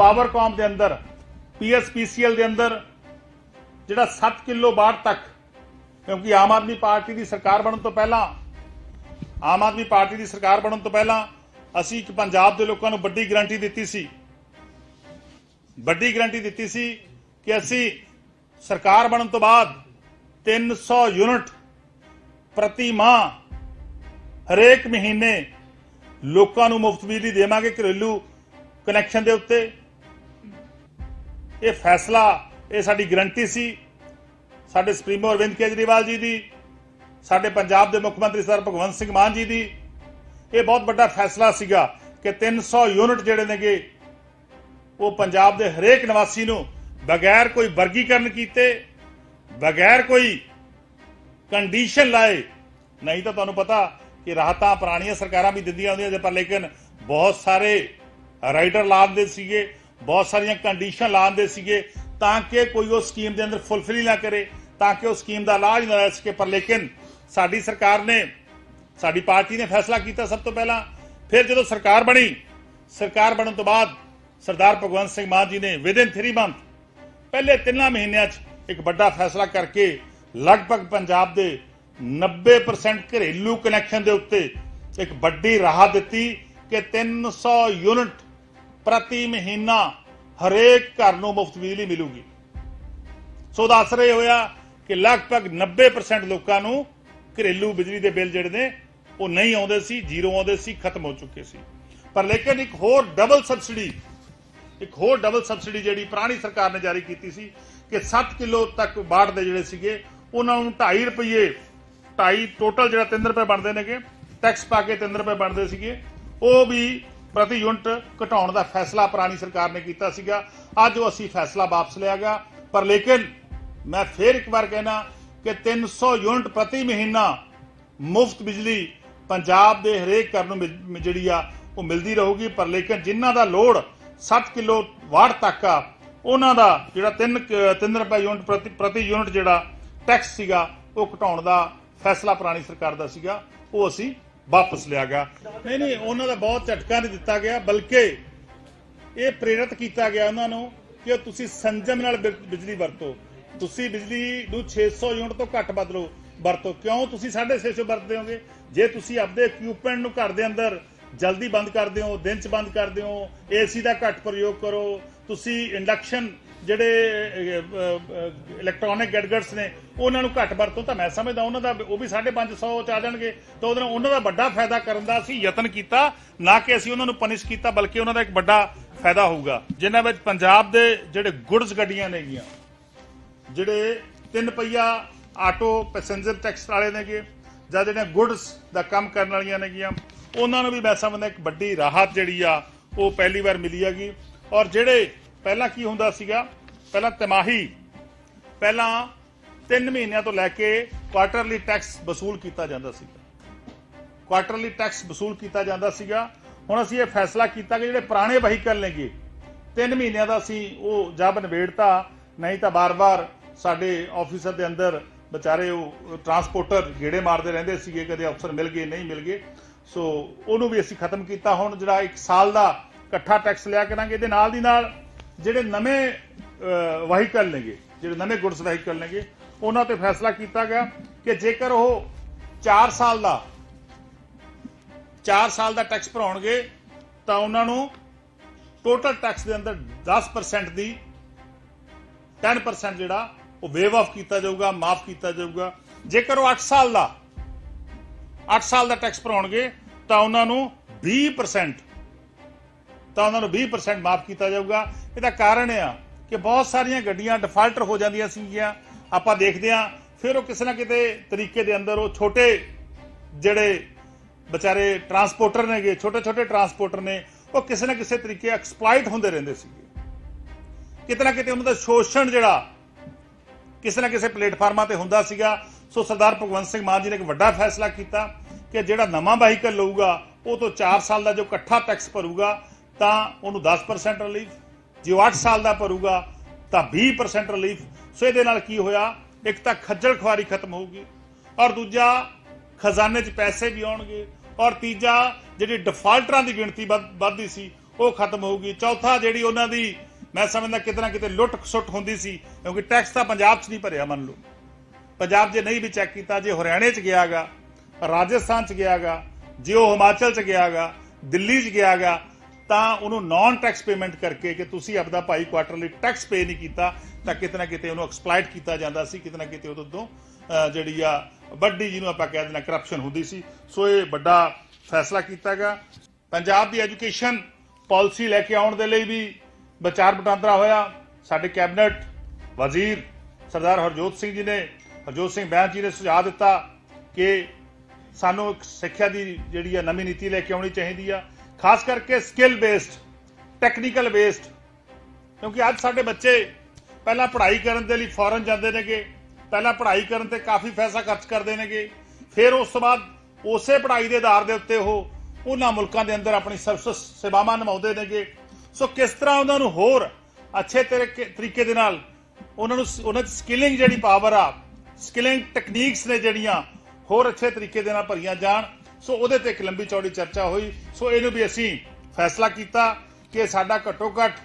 ਪਾਵਰਕਾਮ ਦੇ ਅੰਦਰ ਪੀਐਸਪੀਸੀਐਲ ਦੇ ਅੰਦਰ, ਜਿਹੜਾ 7 ਕਿਲੋ ਬਾੜ ਤੱਕ, ਕਿਉਂਕਿ ਆਮ ਆਦਮੀ ਪਾਰਟੀ ਦੀ ਸਰਕਾਰ ਬਣਨ ਤੋਂ ਪਹਿਲਾਂ, ਆਮ ਆਦਮੀ ਪਾਰਟੀ ਦੀ ਸਰਕਾਰ ਬਣਨ ਤੋਂ ਪਹਿਲਾਂ, ਅਸੀਂ ਇੱਕ ਪੰਜਾਬ ਦੇ ਲੋਕਾਂ ਨੂੰ ਵੱਡੀ ਗਰੰਟੀ ਦਿੱਤੀ ਸੀ। ਵੱਡੀ ਗਰੰਟੀ ਦਿੱਤੀ ਸੀ ਕਿ ਅਸੀਂ ਸਰਕਾਰ ਬਣਨ ਤੋਂ ਬਾਅਦ 300 ਯੂਨਿਟ ਪ੍ਰਤੀ ਮਾਹ ਹਰੇਕ ਮਹੀਨੇ ਲੋਕਾਂ ਨੂੰ ਮੁਫਤ ਬਿਜਲੀ ਦੇਵਾਂਗੇ ਘਰੇਲੂ ਕਨੈਕਸ਼ਨ ਦੇ ਉੱਤੇ। ਇਹ ਫੈਸਲਾ, ਇਹ ਸਾਡੀ ਗਰੰਟੀ ਸੀ। ਸਾਡੇ ਸੁਪਰੀਮੋ ਅਰਵਿੰਦ ਕੇਜਰੀਵਾਲ ਜੀ ਦੀ, ਸਾਡੇ ਪੰਜਾਬ ਦੇ ਮੁੱਖ ਮੰਤਰੀ ਸਰ ਭਗਵੰਤ ਸਿੰਘ ਮਾਨ ਜੀ ਦੀ, ਇਹ ਬਹੁਤ ਵੱਡਾ ਫੈਸਲਾ ਸੀਗਾ ਕਿ 300 ਯੂਨਿਟ ਜਿਹੜੇ ਨੇਗੇ, ਉਹ ਪੰਜਾਬ ਦੇ ਹਰੇਕ ਨਿਵਾਸੀ ਨੂੰ ਬਗੈਰ ਕੋਈ ਵਰਗੀਕਰਨ ਕੀਤੇ, ਬਗੈਰ ਕੋਈ ਕੰਡੀਸ਼ਨ ਲਾਏ। ਨਹੀਂ ਤਾਂ ਤੁਹਾਨੂੰ ਪਤਾ ਕਿ ਰਾਹਤਾਂ ਪੁਰਾਣੀਆਂ ਸਰਕਾਰਾਂ ਵੀ ਦਿੰਦੀਆਂ ਹੁੰਦੀਆਂ ਜੇ ਪਰ ਲੇਕਿਨ ਬਹੁਤ ਸਾਰੇ ਰਾਈਡਰ ਲਾਉਂਦੇ ਸੀਗੇ। ਬਹੁਤ ਸਾਰੀਆਂ ਕੰਡੀਸ਼ਨ ਲਾਉਂਦੇ ਸੀਗੇ ਤਾਂ ਕਿ ਕੋਈ ਉਹ ਸਕੀਮ ਦੇ ਅੰਦਰ ਫੁੱਲਫਿਲ ਹੀ ਨਾ ਕਰੇ ਤਾਂ ਕਿ ਉਹ ਸਕੀਮ ਦਾ ਲਾਭ ਹੀ ਨਾ ਲੈ ਸਕੇ ਪਰ ਲੇਕਿਨ ਸਾਡੀ ਸਰਕਾਰ ਨੇ ਸਾਡੀ ਪਾਰਟੀ ਨੇ ਫੈਸਲਾ ਕੀਤਾ ਸਭ ਤੋਂ ਪਹਿਲਾਂ ਫਿਰ ਜਦੋਂ ਸਰਕਾਰ ਬਣੀ ਸਰਕਾਰ ਬਣਨ ਤੋਂ ਬਾਅਦ ਸਰਦਾਰ ਭਗਵੰਤ ਸਿੰਘ ਮਾਨ ਜੀ ਨੇ ਵਿਦਿਨ 3 ਮੰਥ ਪਹਿਲੇ ਤਿੰਨਾਂ ਮਹੀਨਿਆਂ 'ਚ ਇੱਕ ਵੱਡਾ ਫੈਸਲਾ ਕਰਕੇ ਲਗਭਗ ਪੰਜਾਬ ਦੇ 90% ਘਰੇਲੂ ਕਨੈਕਸ਼ਨ ਦੇ ਉੱਤੇ ਇੱਕ ਵੱਡੀ ਰਾਹਤ ਦਿੱਤੀ ਕਿ 300 ਯੂਨਿਟ ਪ੍ਰਤੀ ਮਹੀਨਾ ਹਰੇਕ ਘਰ ਨੂੰ ਮੁਫਤ ਬਿਜਲੀ ਮਿਲੂਗੀ। ਸੋ ਦਾ ਅਸਰ ਇਹ ਹੋਇਆ ਕਿ ਲਗਭਗ 90% ਲੋਕਾਂ ਨੂੰ ਘਰੇਲੂ ਬਿਜਲੀ ਦੇ ਬਿੱਲ ਜਿਹੜੇ ਨੇ, ਉਹ ਨਹੀਂ ਆਉਂਦੇ ਸੀ, ਜ਼ੀਰੋ ਆਉਂਦੇ ਸੀ, ਖਤਮ ਹੋ ਚੁੱਕੇ ਸੀ। ਪਰ ਲੇਕਿਨ ਇੱਕ ਹੋਰ ਡਬਲ ਸਬਸਿਡੀ ਇੱਕ ਹੋਰ ਡਬਲ ਸਬਸਿਡੀ ਜਿਹੜੀ ਪੁਰਾਣੀ ਸਰਕਾਰ ਨੇ ਜਾਰੀ ਕੀਤੀ ਸੀ ਕਿ 7 ਕਿਲੋ ਤੱਕ ਬਾੜ ਦੇ ਜਿਹੜੇ ਸੀਗੇ, ਉਹਨਾਂ ਨੂੰ 2.5 ਰੁਪਏ 2.5 ਟੋਟਲ ਜਿਹੜਾ 3 ਰੁਪਏ ਬਣਦੇ ਨੇਗੇ ਟੈਕਸ ਪਾ ਕੇ 3 ਰੁਪਏ ਬਣਦੇ ਸੀਗੇ, ਉਹ ਵੀ ਪ੍ਰਤੀ ਯੂਨਿਟ ਘਟਾਉਣ ਦਾ ਫੈਸਲਾ ਪੁਰਾਣੀ ਸਰਕਾਰ ਨੇ ਕੀਤਾ ਸੀਗਾ। ਅੱਜ ਉਹ ਅਸੀਂ ਫੈਸਲਾ ਵਾਪਸ ਲਿਆ ਗਿਆ। ਪਰ ਲੇਕਿਨ ਮੈਂ ਫੇਰ ਇੱਕ ਵਾਰ ਕਹਿਣਾ ਕਿ 300 ਯੂਨਿਟ ਪ੍ਰਤੀ ਮਹੀਨਾ ਮੁਫਤ ਬਿਜਲੀ ਪੰਜਾਬ ਦੇ ਹਰੇਕ ਘਰ ਨੂੰ ਮਿਲ- ਜਿਹੜੀ ਆ, ਉਹ ਮਿਲਦੀ ਰਹੂਗੀ। ਪਰ ਲੇਕਿਨ ਜਿਨ੍ਹਾਂ ਦਾ ਲੋਡ 7 ਕਿਲੋ ਵਾਟ ਤੱਕ ਆ, ਉਹਨਾਂ ਦਾ ਜਿਹੜਾ 3 3 ਰੁਪਏ ਯੂਨਿਟ ਪ੍ਰਤੀ ਪ੍ਰਤੀ ਯੂਨਿਟ ਜਿਹੜਾ ਟੈਕਸ ਸੀਗਾ, ਉਹ ਘਟਾਉਣ ਦਾ ਫੈਸਲਾ ਪੁਰਾਣੀ ਸਰਕਾਰ ਦਾ ਸੀਗਾ। ਉਹ ਅਸੀਂ ਵਾਪਸ ਲਿਆ ਗਿਆ। ਨਹੀਂ ਨਹੀਂ, ਉਹਨਾਂ ਦਾ ਬਹੁਤ ਝਟਕਾ ਨਹੀਂ ਦਿੱਤਾ ਗਿਆ, ਬਲਕਿ ਇਹ ਪ੍ਰੇਰਿਤ ਕੀਤਾ ਗਿਆ ਉਹਨਾਂ ਨੂੰ ਕਿ ਤੁਸੀਂ ਸੰਜਮ ਨਾਲ ਬਿਜ- ਬਿਜਲੀ ਵਰਤੋ। ਤੁਸੀਂ ਬਿਜਲੀ ਨੂੰ 600 ਯੂਨਿਟ ਤੋਂ ਘੱਟ ਬਦਲੋ, ਵਰਤੋ। ਕਿਉਂ ਤੁਸੀਂ 650 ਵਰਤਦੇ ਹੋਗੇ? ਜੇ ਤੁਸੀਂ ਆਪਦੇ ਇਕਵਿਪਮੈਂਟ ਨੂੰ ਘਰ ਦੇ ਅੰਦਰ ਜਲਦੀ ਬੰਦ ਕਰਦੇ ਹੋ ਦਿਨ ਚ ਬੰਦ ਕਰਦੇ ਹੋ ਏਸੀ ਦਾ ਘੱਟ ਪ੍ਰਯੋਗ ਕਰੋ, ਤੁਸੀਂ ਇੰਡਕਸ਼ਨ ਜਿਹੜੇ ਇਲੈਕਟ੍ਰੋਨਿਕ ਗੈਡਗਟਸ ਨੇ, ਉਹਨਾਂ ਨੂੰ ਘੱਟ ਵਰਤੋਂ ਤਾਂ ਮੈਂ ਸਮਝਦਾ, ਉਹਨਾਂ ਦਾ ਉਹ ਵੀ 550 ਚ ਆ ਜਾਣਗੇ। ਤਾਂ ਉਹਦੇ ਨਾਲ ਉਹਨਾਂ ਦਾ ਵੱਡਾ ਫਾਇਦਾ ਕਰਨ ਦਾ ਅਸੀਂ ਯਤਨ ਕੀਤਾ, ਨਾ ਕਿ ਅਸੀਂ ਉਹਨਾਂ ਨੂੰ ਪਨਿਸ਼ ਕੀਤਾ, ਬਲਕਿ ਉਹਨਾਂ ਦਾ ਇੱਕ ਵੱਡਾ ਫਾਇਦਾ ਹੋਊਗਾ। ਜਿਨ੍ਹਾਂ ਵਿੱਚ ਪੰਜਾਬ ਦੇ ਜਿਹੜੇ ਗੁੱਡਸ ਗੱਡੀਆਂ ਨੇਗੀਆਂ ਜਿਹੜੇ ਤਿੰਨ ਪਹੀਆ ਆਟੋ ਪੈਸੇਂਜਰ ਟੈਕਸ ਵਾਲੇ ਨੇਗੇ ਜਾਂ ਜਿਹੜੇ ਗੁੱਡਸ ਦਾ ਕੰਮ ਕਰਨ ਵਾਲੀਆਂ ਨੇਗੀਆਂ ਉਹਨਾਂ ਨੂੰ ਵੀ ਮੈਂ ਸਮਝਦਾ ਇੱਕ ਵੱਡੀ ਰਾਹਤ ਜਿਹੜੀ ਆ, ਉਹ ਪਹਿਲੀ ਵਾਰ ਮਿਲੀ ਹੈਗੀ। ਔਰ ਜਿਹੜੇ ਪਹਿਲਾਂ ਕੀ ਹੁੰਦਾ ਸੀਗਾ? ਪਹਿਲਾਂ ਤਿਮਾਹੀ। ਪਹਿਲਾਂ 3 ਮਹੀਨਿਆਂ ਤੋਂ ਲੈ ਕੇ ਕੁਆਟਰਲੀ ਟੈਕਸ ਵਸੂਲ ਕੀਤਾ ਜਾਂਦਾ ਸੀਗਾ। ਕੁਆਟਰਲੀ ਟੈਕਸ ਵਸੂਲ ਕੀਤਾ ਜਾਂਦਾ ਸੀਗਾ। ਹੁਣ ਅਸੀਂ ਇਹ ਫੈਸਲਾ ਕੀਤਾ ਕਿ ਜਿਹੜੇ ਪੁਰਾਣੇ ਵਹੀਕਲ ਨੇਗੇ 3 ਮਹੀਨਿਆਂ ਦਾ ਅਸੀਂ ਉਹ ਜਬ ਨਿਬੇੜਤਾ, ਨਹੀਂ ਤਾਂ ਬਾਰ-ਬਾਰ ਸਾਡੇ ਆਫਿਸਰ ਦੇ ਅੰਦਰ ਵਿਚਾਰੇ ਉਹ ਟਰਾਂਸਪੋਰਟਰ ਗੇੜੇ ਮਾਰਦੇ ਰਹਿੰਦੇ ਸੀਗੇ, ਕਦੇ ਅਫਸਰ ਮਿਲ ਗਏ, ਨਹੀਂ ਮਿਲ ਗਏ। ਸੋ ਉਹਨੂੰ ਵੀ ਅਸੀਂ ਖਤਮ ਕੀਤਾ। ਹੁਣ ਜਿਹੜਾ 1 ਸਾਲ ਦਾ ਇਕੱਠਾ ਟੈਕਸ ਲਿਆ ਕਰਾਂਗੇ, ਇਹਦੇ ਨਾਲ ਦੀ ਨਾਲ ਜਿਹੜੇ ਨਵੇਂ ਵਹੀਕਲ ਨੇਗੇ, ਜਿਹੜੇ ਨਵੇਂ ਗੁੱਡਸ ਵਹੀਕਲ ਨੇਗੇ, ਉਹਨਾਂ ਤੇ ਫੈਸਲਾ ਕੀਤਾ ਗਿਆ ਕਿ ਜੇਕਰ ਉਹ 4 ਸਾਲ ਦਾ 4 ਸਾਲ ਦਾ ਟੈਕਸ ਭਰਾਉਣਗੇ, ਤਾਂ ਉਹਨਾਂ ਨੂੰ ਟੋਟਲ ਟੈਕਸ ਦੇ ਅੰਦਰ 10% ਦੀ 10% ਜਿਹੜਾ, ਉਹ ਵੇਵ ਆਫ ਕੀਤਾ ਜਾਊਗਾ, ਮਾਫ ਕੀਤਾ ਜਾਊਗਾ। ਜੇਕਰ ਉਹ 8 ਸਾਲ ਦਾ 8 ਸਾਲ ਦਾ ਟੈਕਸ ਭਰਾਉਣਗੇ, ਤਾਂ ਉਹਨਾਂ ਨੂੰ 20% ਤਾਂ ਉਹਨਾਂ ਨੂੰ 20% ਮਾਫ ਕੀਤਾ ਜਾਊਗਾ। ਇਹਦਾ ਕਾਰਨ ਇਹ ਆ ਕਿ ਬਹੁਤ ਸਾਰੀਆਂ ਗੱਡੀਆਂ ਡਿਫਾਲਟਰ ਹੋ ਜਾਂਦੀਆਂ ਸੀਗੀਆਂ ਆਪਾਂ ਦੇਖਦੇ ਆ ਫਿਰ ਉਹ ਕਿਸੇ ਨਾ ਕਿਤੇ ਤਰੀਕੇ ਦੇ ਅੰਦਰ ਉਹ ਛੋਟੇ ਜਿਹੜੇ ਵਿਚਾਰੇ ਟਰਾਂਸਪੋਰਟਰ ਨੇਗੇ ਛੋਟੇ ਛੋਟੇ ਟਰਾਂਸਪੋਰਟਰ ਨੇ, ਉਹ ਕਿਸੇ ਨਾ ਕਿਸੇ ਤਰੀਕੇ ਐਕਸਪਲੋਇਟ ਹੁੰਦੇ ਰਹਿੰਦੇ ਸੀਗੇ ਕਿਤੇ ਨਾ ਕਿਤੇ ਉਹਨਾਂ ਦਾ ਸ਼ੋਸ਼ਣ ਜਿਹੜਾ ਕਿਸੇ ਨਾ ਕਿਸੇ ਪਲੇਟਫਾਰਮਾਂ ਤੇ ਹੁੰਦਾ ਸੀਗਾ। ਸੋ ਸਰਦਾਰ ਭਗਵੰਤ ਸਿੰਘ ਮਾਨ ਜੀ ਨੇ ਇੱਕ ਵੱਡਾ ਫੈਸਲਾ ਕੀਤਾ ਕਿ ਜਿਹੜਾ ਨਵਾਂ ਵਹੀਕਲ ਲਊਗਾ, ਉਹ ਤੋਂ 4 ਸਾਲ ਦਾ ਜੋ ਇਕੱਠਾ ਟੈਕਸ ਭਰੂਗਾ ਤਾਂ ਉਹਨੂੰ 10% ਰਿਲੀਫ ਜੇ ਉਹ 8 ਸਾਲ ਦਾ ਭਰੂਗਾ ਤਾਂ 20% ਰਿਲੀਫ ਸੋ ਇਹਦੇ ਨਾਲ ਕੀ ਹੋਇਆ? ਇੱਕ ਤਾਂ ਖੱਜਲ ਖੁਆਰੀ ਖਤਮ ਹੋਊਗੀ ਔਰ ਦੂਜਾ ਖਜ਼ਾਨੇ 'ਚ ਪੈਸੇ ਵੀ ਆਉਣਗੇ ਔਰ ਤੀਜਾ ਜਿਹੜੀ ਡਿਫਾਲਟਰਾਂ ਦੀ ਗਿਣਤੀ ਵੱਧ- ਵੱਧਦੀ ਸੀ, ਉਹ ਖਤਮ ਹੋਊਗੀ। ਚੌਥਾ ਜਿਹੜੀ ਉਹਨਾਂ ਦੀ ਮੈਂ ਸਮਝਦਾ ਕਿਤੇ ਨਾ ਕਿਤੇ ਲੁੱਟ ਖਸੁੱਟ ਹੁੰਦੀ ਸੀ, ਕਿਉਂਕਿ ਟੈਕਸ ਤਾਂ ਪੰਜਾਬ 'ਚ ਨਹੀਂ ਭਰਿਆ, ਮੰਨ ਲਓ। ਪੰਜਾਬ ਜੇ ਨਹੀਂ ਵੀ ਚੈੱਕ ਕੀਤਾ, ਜੇ ਹਰਿਆਣੇ 'ਚ ਗਿਆਗਾ, ਰਾਜਸਥਾਨ 'ਚ ਗਿਆਗਾ, ਜੇ ਉਹ ਹਿਮਾਚਲ 'ਚ ਗਿਆਗਾ, ਦਿੱਲੀ 'ਚ ਗਿਆਗਾ ਤਾਂ ਉਹਨੂੰ ਨਾਨ ਟੈਕਸ ਪੇਮੈਂਟ ਕਰਕੇ ਕਿ ਤੁਸੀਂ ਆਪਦਾ ਭਾਈ ਕੁਆਟਰਲੀ ਟੈਕਸ ਪੇ ਨਹੀਂ ਕੀਤਾ, ਤਾਂ ਕਿਤੇ ਨਾ ਕਿਤੇ ਉਹਨੂੰ ਐਕਸਪਲੋਇਟ ਕੀਤਾ ਜਾਂਦਾ ਸੀ, ਕਿਤੇ ਨਾ ਕਿਤੇ ਉਹਦੇ ਤੋਂ ਜਿਹੜੀ ਆ ਵੱਡੀ ਜਿਹਨੂੰ ਆਪਾਂ ਕਹਿ ਦਿੰਦੇ ਕਰਪਸ਼ਨ ਹੁੰਦੀ ਸੀ। ਸੋ ਇਹ ਵੱਡਾ ਫੈਸਲਾ ਕੀਤਾ ਕੀਤਾਗਾ ਪੰਜਾਬ ਦੀ ਐਜੂਕੇਸ਼ਨ ਪਾਲਿਸੀ ਲੈ ਕੇ ਆਉਣ ਦੇ ਲਈ ਵੀ ਵਿਚਾਰ ਵਟਾਂਦਰਾ ਹੋਇਆ। ਸਾਡੇ ਕੈਬਨਿਟ ਵਜ਼ੀਰ ਸਰਦਾਰ ਹਰਜੋਤ ਸਿੰਘ ਜੀ ਨੇ, ਹਰਜੋਤ ਸਿੰਘ ਬੈਂਸ ਜੀ ਨੇ ਸੁਝਾਅ ਦਿੱਤਾ ਕਿ ਸਾਨੂੰ ਇੱਕ ਸਿੱਖਿਆ ਦੀ ਜਿਹੜੀ ਆ ਨਵੀਂ ਨੀਤੀ ਲੈ ਕੇ ਆਉਣੀ ਚਾਹੀਦੀ ਆ। ਖਾਸ ਕਰਕੇ ਸਕਿੱਲ ਬੇਸਡ ਟੈਕਨੀਕਲ ਬੇਸਡ ਕਿਉਂਕਿ ਅੱਜ ਸਾਡੇ ਬੱਚੇ ਪਹਿਲਾਂ ਪੜ੍ਹਾਈ ਕਰਨ ਦੇ ਲਈ ਫੋਰਨ ਜਾਂਦੇ ਨੇਗੇ ਪਹਿਲਾਂ ਪੜ੍ਹਾਈ ਕਰਨ ਤੇ ਕਾਫੀ ਪੈਸਾ ਖਰਚ ਕਰਦੇ ਨੇਗੇ ਫਿਰ ਉਸ ਤੋਂ ਬਾਅਦ ਉਸੇ ਪੜ੍ਹਾਈ ਦੇ ਆਧਾਰ ਦੇ ਉੱਤੇ ਉਹ ਉਹਨਾਂ ਮੁਲਕਾਂ ਦੇ ਅੰਦਰ ਆਪਣੀ ਸਰਵਿਸ ਸੇਵਾਵਾਂ ਨਿਭਾਉਂਦੇ ਨੇਗੇ ਸੋ ਕਿਸ ਤਰ੍ਹਾਂ ਉਹਨਾਂ ਨੂੰ ਹੋਰ ਅੱਛੇ ਤਰੀਕੇ ਤਰੀਕੇ ਦੇ ਨਾਲ ਉਹਨਾਂ ਨੂੰ ਉਹਨਾਂ ਦੀ ਸਕਿਲਿੰਗ ਜਿਹੜੀ ਪਾਵਰ ਆ ਸਕਿਲਿੰਗ ਟੈਕਨੀਕਸ ਨੇ ਜਿਹੜੀਆਂ ਹੋਰ ਅੱਛੇ ਤਰੀਕੇ ਦੇ ਨਾਲ ਭਰੀਆਂ ਜਾਣ ਸੋ ਉਹਦੇ ਤੇ ਇੱਕ ਲੰਬੀ ਚੌੜੀ ਚਰਚਾ ਹੋਈ। ਸੋ ਇਹਨੂੰ ਵੀ ਅਸੀਂ ਫੈਸਲਾ ਕੀਤਾ ਕਿ ਸਾਡਾ ਘੱਟੋ ਘੱਟ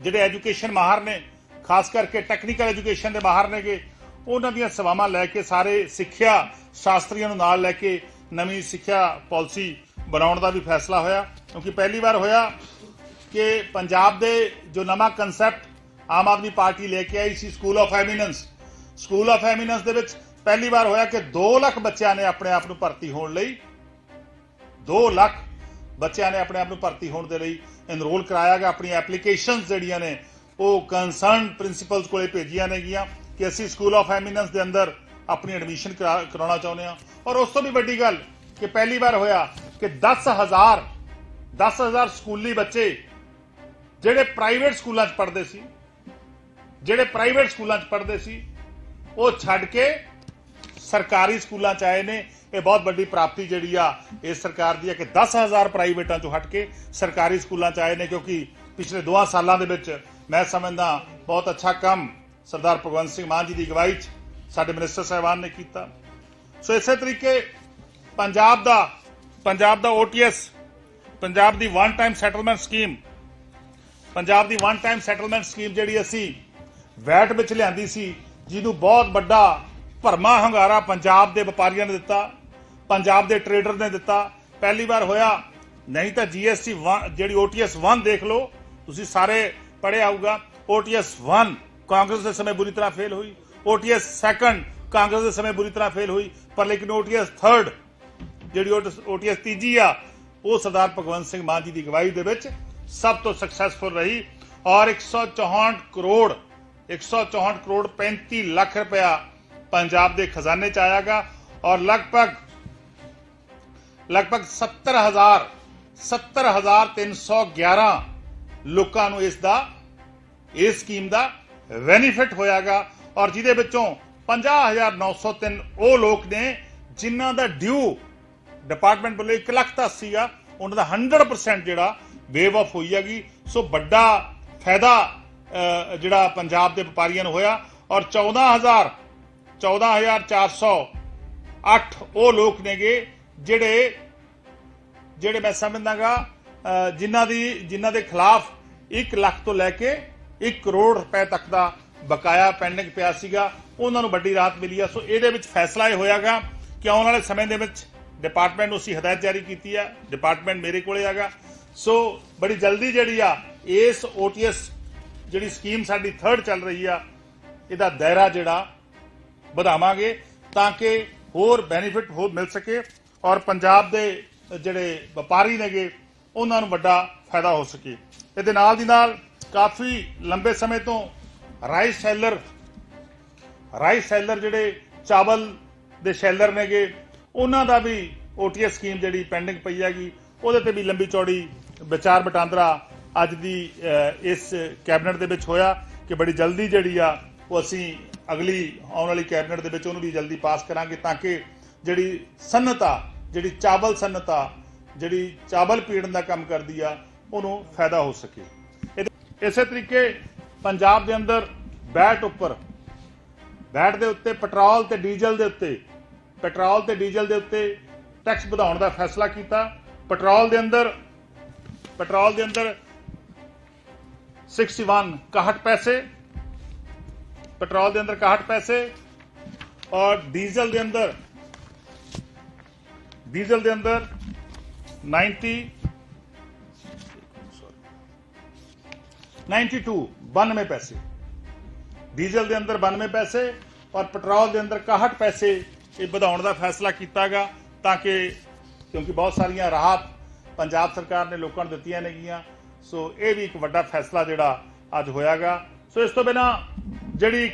ਜਿਹੜੇ ਐਜੂਕੇਸ਼ਨ ਮਾਹਰ ਨੇ, ਖਾਸ ਕਰਕੇ ਟੈਕਨੀਕਲ ਐਜੂਕੇਸ਼ਨ ਦੇ ਮਾਹਰ ਨੇਗੇ, ਉਹਨਾਂ ਦੀਆਂ ਸੇਵਾਵਾਂ ਲੈ ਕੇ ਸਾਰੇ ਸਿੱਖਿਆ ਸ਼ਾਸਤਰੀਆਂ ਨੂੰ ਨਾਲ ਲੈ ਕੇ ਨਵੀਂ ਸਿੱਖਿਆ ਪਾਲਿਸੀ ਬਣਾਉਣ ਦਾ ਵੀ ਫੈਸਲਾ ਹੋਇਆ। ਕਿਉਂਕਿ ਪਹਿਲੀ ਵਾਰ ਹੋਇਆ ਕਿ ਪੰਜਾਬ ਦੇ ਜੋ ਨਵਾਂ ਕਨਸੈਪਟ ਆਮ ਆਦਮੀ ਪਾਰਟੀ ਲੈ ਕੇ ਆਈ ਸੀ school of eminence school of eminence ਦੇ ਵਿੱਚ ਪਹਿਲੀ ਵਾਰ ਹੋਇਆ ਕਿ 2 ਲੱਖ ਬੱਚਿਆਂ ਨੇ ਆਪਣੇ ਆਪ ਨੂੰ ਭਰਤੀ ਹੋਣ ਲਈ। 2 ਲੱਖ ਬੱਚਿਆਂ ਨੇ ਆਪਣੇ ਆਪ ਨੂੰ ਭਰਤੀ ਹੋਣ ਦੇ ਲਈ ਐਨਰੋਲ ਕਰਾਇਆ ਗਿਆ। ਆਪਣੀ ਐਪਲੀਕੇਸ਼ਨਸ ਜਿਹੜੀਆਂ ਨੇ, ਉਹ ਕੰਸਰਨ ਪ੍ਰਿੰਸੀਪਲਸ ਕੋਲੇ ਭੇਜੀਆਂ ਨੇਗੀਆਂ ਕਿ ਅਸੀਂ ਸਕੂਲ ਆਫ ਐਮੀਨੈਂਸ ਦੇ ਅੰਦਰ ਆਪਣੀ ਐਡਮਿਸ਼ਨ ਕਰਾਉਣਾ ਚਾਹੁੰਦੇ ਹਾਂ। ਔਰ ਉਸ ਤੋਂ ਵੀ ਵੱਡੀ ਗੱਲ ਕਿ ਪਹਿਲੀ ਵਾਰ ਹੋਇਆ ਕਿ 10000 10000 ਸਕੂਲੀ ਬੱਚੇ ਜਿਹੜੇ ਪ੍ਰਾਈਵੇਟ ਸਕੂਲਾਂ 'ਚ ਪੜ੍ਹਦੇ ਸੀ, ਜਿਹੜੇ ਪ੍ਰਾਈਵੇਟ ਸਕੂਲਾਂ 'ਚ ਪੜ੍ਹਦੇ ਸੀ, ਉਹ ਛੱਡ ਕੇ ਸਰਕਾਰੀ ਸਕੂਲਾਂ 'ਚ ਆਏ ਨੇ, ਇਹ ਬਹੁਤ ਵੱਡੀ ਪ੍ਰਾਪਤੀ ਜਿਹੜੀ ਆ, ਇਸ ਸਰਕਾਰ ਦੀ ਆ ਕਿ 10000 ਪ੍ਰਾਈਵੇਟਾਂ 'ਚੋਂ ਹਟ ਕੇ ਸਰਕਾਰੀ ਸਕੂਲਾਂ 'ਚ ਆਏ ਨੇ, ਕਿਉਂਕਿ ਪਿਛਲੇ 2 ਸਾਲਾਂ ਦੇ ਵਿੱਚ ਮੈਂ ਸਮਝਦਾ ਬਹੁਤ ਅੱਛਾ ਕੰਮ ਸਰਦਾਰ ਭਗਵੰਤ ਸਿੰਘ ਮਾਨ ਜੀ ਦੀ ਅਗਵਾਈ 'ਚ ਸਾਡੇ ਮਿਨਿਸਟਰ ਸਾਹਿਬਾਨ ਨੇ ਕੀਤਾ। ਸੋ ਇਸੇ ਤਰੀਕੇ ਪੰਜਾਬ ਦਾ ਪੰਜਾਬ ਦਾ OTS ਪੰਜਾਬ ਦੀ one time settlement scheme, Punjab ਦੀ ਵਨ ਟਾਈਮ ਸੈਟਲਮੈਂਟ ਸਕੀਮ ਜਿਹੜੀ ਅਸੀਂ ਵੈਟ ਵਿੱਚ ਲਿਆਂਦੀ ਸੀ, ਜਿਹਨੂੰ ਬਹੁਤ ਵੱਡਾ ਭਰਮਾ ਹੰਗਾਰਾ ਪੰਜਾਬ ਦੇ ਵਪਾਰੀਆਂ ਨੇ ਦਿੱਤਾ, ਪੰਜਾਬ ਦੇ ਟਰੇਡਰ ਨੇ ਦਿੱਤਾ। ਪਹਿਲੀ ਵਾਰ ਹੋਇਆ, ਨਹੀਂ ਤਾਂ GST 1 ਜਿਹੜੀ OTS 1 ਦੇਖ ਲਓ, ਤੁਸੀਂ ਸਾਰੇ ਪੜ੍ਹਿਆ ਹੋਊਗਾ OTS 1 ਕਾਂਗਰਸ ਦੇ ਸਮੇਂ ਬੁਰੀ ਤਰ੍ਹਾਂ ਫੇਲ ਹੋਈ OTS 2 ਕਾਂਗਰਸ ਦੇ ਸਮੇਂ ਬੁਰੀ ਤਰ੍ਹਾਂ ਫੇਲ ਹੋਈ, ਪਰ ਲੇਕਿਨ OTS 3 ਜਿਹੜੀ OTS ਤੀਜੀ ਆ, ਉਹ ਸਰਦਾਰ ਭਗਵੰਤ ਸਿੰਘ ਮਾਨ ਜੀ ਦੀ ਅਗਵਾਈ ਦੇ ਵਿੱਚ ਸਭ ਤੋਂ ਸਕਸੈਸਫੁਲ ਰਹੀ ਔਰ 164 ਕਰੋੜ 164 ਕਰੋੜ 35 ਲੱਖ ਰੁਪਇਆ ਪੰਜਾਬ ਦੇ ਖਜ਼ਾਨੇ ਚ ਆਇਆਗਾ ਔਰ ਲਗਭਗ ਲਗਭਗ 70000 70311 ਲੋਕਾਂ ਨੂੰ ਇਸ ਦਾ ਇਸ ਸਕੀਮ ਦਾ ਬੈਨੀਫਿਟ ਹੋਇਆਗਾ ਔਰ ਜਿਹਦੇ ਵਿੱਚੋਂ 50903 ਉਹ ਲੋਕ ਨੇ ਜਿਨ੍ਹਾਂ ਦਾ ਡਿਊ ਡਿਪਾਰਟਮੈਂਟ ਵੱਲੋਂ 1 ਲੱਖ ਦਾ ਸੀਗਾ ਉਹਨਾਂ ਦਾ 100% ਜਿਹੜਾ ਵੇਵ ਆਫ ਹੋਈ ਹੈਗੀ ਸੋ ਵੱਡਾ ਫਾਇਦਾ ਜਿਹੜਾ ਪੰਜਾਬ ਦੇ ਵਪਾਰੀਆਂ ਨੂੰ ਹੋਇਆ ਔਰ 14000 14408 ਉਹ ਲੋਕ ਨੇਗੇ ਜਿਹੜੇ ਜਿਹੜੇ ਮੈਂ ਸਮਝਦਾਗਾ ਅਹ, ਜਿਨ੍ਹਾਂ ਦੀ ਜਿਨ੍ਹਾਂ ਦੇ ਖਿਲਾਫ 1 ਲੱਖ ਤੋਂ ਲੈ ਕੇ 1 ਕਰੋੜ ਰੁਪਏ ਤੱਕ ਦਾ ਬਕਾਇਆ ਪੈਂਡਿੰਗ ਪਿਆ ਸੀਗਾ ਉਹਨਾਂ ਨੂੰ ਵੱਡੀ ਰਾਹਤ ਮਿਲੀ ਆ। ਸੋ ਇਹਦੇ ਵਿੱਚ ਫੈਸਲਾ ਇਹ ਹੋਇਆਗਾ ਕਿ ਆਉਣ ਵਾਲੇ ਸਮੇਂ ਦੇ ਵਿੱਚ ਡਿਪਾਰਟਮੈਂਟ ਨੂੰ ਅਸੀਂ ਹਦਾਇਤ ਜਾਰੀ ਕੀਤੀ ਆ ਡਿਪਾਰਟਮੈਂਟ ਮੇਰੇ ਕੋਲੇ ਆਗਾ। ਸੋ ਬੜੀ ਜਲਦੀ ਜਿਹੜੀ ਆ ਇਸ OTS ਜਿਹੜੀ ਸਕੀਮ ਸਾਡੀ ਥਰਡ ਚੱਲ ਰਹੀ ਆ ਇਹਦਾ ਦਾਇਰਾ ਜਿਹੜਾ ਵਧਾਵਾਂਗੇ ਤਾਂ ਕਿ ਹੋਰ ਬੈਨੀਫਿਟ ਹੋਰ ਮਿਲ ਸਕੇ ਔਰ ਪੰਜਾਬ ਦੇ ਜਿਹੜੇ ਵਪਾਰੀ ਨੇਗੇ, ਉਹਨਾਂ ਨੂੰ ਵੱਡਾ ਫਾਇਦਾ ਹੋ ਸਕੇ। ਇਹਦੇ ਨਾਲ ਦੀ ਨਾਲ ਕਾਫੀ ਲੰਬੇ ਸਮੇਂ ਤੋਂ ਰਾਈਸ ਸੈਲਰ ਰਾਈਸ ਸੈਲਰ ਜਿਹੜੇ ਚਾਵਲ ਦੇ ਸ਼ੈਲਰ ਨੇਗੇ, ਉਹਨਾਂ ਦਾ ਵੀ OTS ਸਕੀਮ ਜਿਹੜੀ ਪੈਂਡਿੰਗ ਪਈ ਹੈਗੀ, ਉਹਦੇ ਤੇ ਵੀ ਲੰਬੀ ਚੌੜੀ ਵਿਚਾਰ ਵਟਾਂਦਰਾ ਅੱਜ ਦੀ ਇਸ ਕੈਬਨਿਟ ਦੇ ਵਿੱਚ ਹੋਇਆ ਕਿ ਬੜੀ ਜਲਦੀ ਜਿਹੜੀ ਆ, ਉਹ ਅਸੀਂ ਅਗਲੀ ਆਉਣ ਵਾਲੀ ਕੈਬਨਿਟ ਦੇ ਵਿੱਚ ਉਹਨੂੰ ਵੀ ਜਲਦੀ ਪਾਸ ਕਰਾਂਗੇ ਤਾਂ ਕਿ ਜਿਹੜੀ ਸਨਅਤਾ ਜਿਹੜੀ ਚਾਵਲ ਸਨਅਤਾ ਜਿਹੜੀ ਚਾਵਲ ਪੀੜਨ ਦਾ ਕੰਮ ਕਰਦੀ ਆ, ਉਹਨੂੰ ਫਾਇਦਾ ਹੋ ਸਕੇ। ਇਹਦੇ- ਇਸੇ ਤਰੀਕੇ ਪੰਜਾਬ ਦੇ ਅੰਦਰ ਬੈਟ ਉੱਪਰ, ਬੈਟ ਦੇ ਉੱਤੇ, ਪੈਟਰੋਲ ਤੇ ਡੀਜ਼ਲ ਦੇ ਉੱਤੇ, ਪੈਟਰੋਲ ਤੇ ਡੀਜ਼ਲ ਦੇ ਉੱਤੇ ਟੈਕਸ ਵਧਾਉਣ ਦਾ ਫੈਸਲਾ ਕੀਤਾ। ਪੈਟਰੋਲ ਦੇ ਅੰਦਰ, ਪੈਟਰੋਲ ਦੇ ਅੰਦਰ 61 61 ਪੈਸੇ ਪੈਟਰੋਲ ਦੇ ਅੰਦਰ 61 ਪੈਸੇ ਔਰ ਡੀਜ਼ਲ ਦੇ ਅੰਦਰ ਡੀਜ਼ਲ ਦੇ ਅੰਦਰ 90 92 92 ਪੈਸੇ ਡੀਜ਼ਲ ਦੇ ਅੰਦਰ 92 ਪੈਸੇ ਔਰ ਪੈਟਰੋਲ ਦੇ ਅੰਦਰ 61 ਪੈਸੇ ਇਹ ਵਧਾਉਣ ਦਾ ਫੈਸਲਾ ਕੀਤਾਗਾ ਤਾਂ ਕਿ ਕਿਉਂਕਿ ਬਹੁਤ ਸਾਰੀਆਂ ਰਾਹਤ ਪੰਜਾਬ ਸਰਕਾਰ ਨੇ ਲੋਕਾਂ ਨੂੰ ਦਿੱਤੀਆਂ ਨੇਗੀਆਂ ਸੋ ਇਹ ਵੀ ਇੱਕ ਵੱਡਾ ਫੈਸਲਾ ਜਿਹੜਾ ਅੱਜ ਹੋਇਆਗਾ ਸੋ ਇਸ ਤੋਂ ਬਿਨਾ ਜਿਹੜੀ